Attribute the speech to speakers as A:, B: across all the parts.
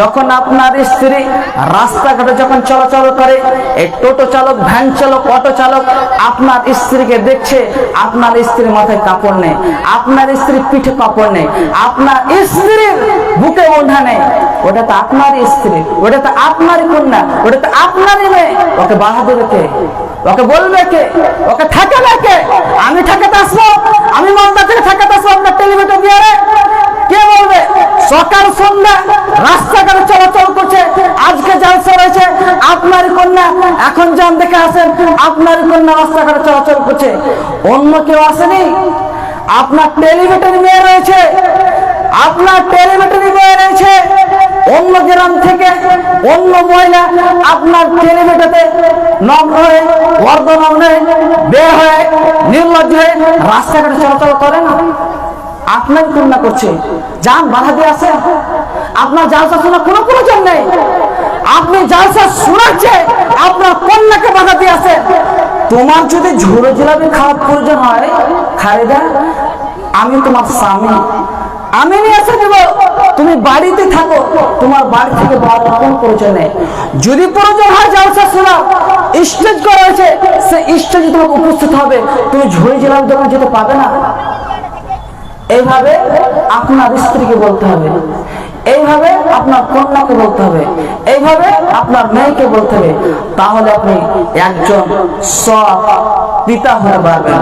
A: যখন আপনার স্ত্রী রাস্তাঘাটে যখন চলাচল করে, এই টোটো চালক, ভ্যান চালক, অটো চালক, আপনার স্ত্রীকে দেখছে, আপনার স্ত্রীর মাথায় কাপড় নেই, আপনার স্ত্রীর পিঠে কাপড় নেই, আপনার স্ত্রীর বুকে ওঠা নেই। ওটা তো আপনার স্ত্রী, ওটা তো আপনারই কন্যা, ওটা তো আপনারই মেয়ে। ওকে বাধা দেবে কে? ওকে বলবে কে? ওকে ঠেকাবে কে? আমি ঠেকাতে আসব? আমি মালদা থেকে ঠেকাতে আসব আপনার টেলিভিশন দিয়ে কে বলবে? সকাল সন্ধ্যা রাস্তাঘাটে চলাচল করছে, আজকে জালসা রয়েছে আপনার কন্যা, এখন যান দেখে আসেন, আপনার কন্যা রাস্তাঘাটে চলাচল করছে। অন্য কেউ আসেনি? আপনার টেলিভিশন মেয়ে রয়েছে, আপনার টেলিভিশন মেয়ে রয়েছে। অন্য গ্রাম থেকে অন্য মহিলা আপনার টেলিভিশনে নম্র হয়ে, বর্ধমান হয়ে, বের হয়ে, নির্লজ্জ হয়ে রাস্তাঘাটে চলাচল করে না। আপনার কন্যা করছে। যান বাধা দিয়ে আসে আপনার জালসা শোনা কোনো প্রয়োজন নেই। আপনি জালসা শোনাচ্ছে, আপনার কন্যাকে বাধা দিয়ে আসে তোমার যদি ঝুড়ো জিলাপি খাওয়ার প্রয়োজন হয়, খালেদা, আমি তোমার স্বামী। আমি নিয়ে এসে দেব। তুমি বাড়িতে থাকো, তোমার বাড়ি থেকে বাড়ার কোনো প্রয়োজন নেই। যদি প্রয়োজন হয় জালসা শোনাও স্টেজ করা হয়েছে, সে স্টেজে তোমাকে উপস্থিত হবে। তুমি ঝুড়ি জিলাপি দোকান যেতে পাবে না। এইভাবে আপনার স্ত্রীকে বলতে হবে। এইভাবে আপনার কন্যাকে বলতে হবে। এইভাবে আপনার মেয়েকে বলতে হবে। তাহলে আপনি একজন সৎ পিতা হতে পারবেন।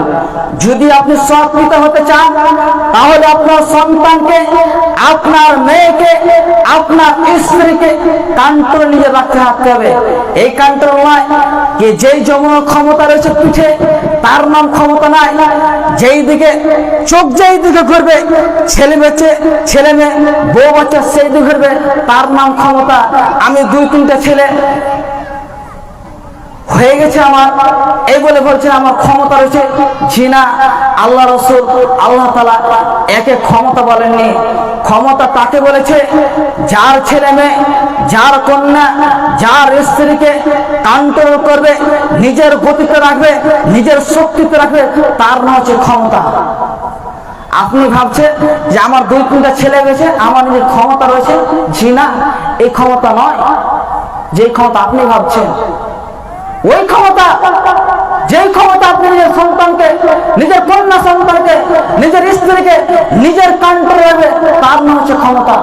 A: যদি আপনি সৎ পিতা হতে চান, তাহলে আপনার সন্তানকে, আপনার মেয়েকে, আপনার স্ত্রীকে কান্ট্রোল নিজে রাখতে রাখতে হবে। এই কান্ট্রোল নয় যে যেই যেমন ক্ষমতা রয়েছে পিঠে তার নাম ক্ষমতা নাই। যেই দিকে চোখ যেই দিকে ঘুরবে, ছেলে বেচে ছেলে মেয়ে, বউ বাচ্চা সেই দিকে ঘুরবে, তার নাম ক্ষমতা। আমি দুই, তিনটা ছেলে। হয়ে গেছে আমার। এই বলে বলছেন আমার ক্ষমতা রয়েছে জিনা, আল্লাহ রসুল, আল্লাহ তালা একে ক্ষমতা বলেননি। ক্ষমতা তাকে বলেছে, যার ছেলে মেয়ে যার কন্যা, যার স্ত্রীকে কন্ট্রোল করবে, নিজের গতিতে রাখবে, নিজের শক্তিতে রাখবে, তার নাম হচ্ছে ক্ষমতা। আপনি ভাবছেন যে আমার দুই তিনটা ছেলে গেছে আমার নিজের ক্ষমতা রয়েছে। জি না, এই ক্ষমতা নয়। যে ক্ষমতা আপনি ভাবছেন, ওই ক্ষমতা যে ক্ষমতা আপনি নিজের সন্তানকে, নিজের কন্যা সন্তানকে, নিজের স্ত্রীকে, নিজের কন্ট্রোল তার নাম হচ্ছে ক্ষমতা।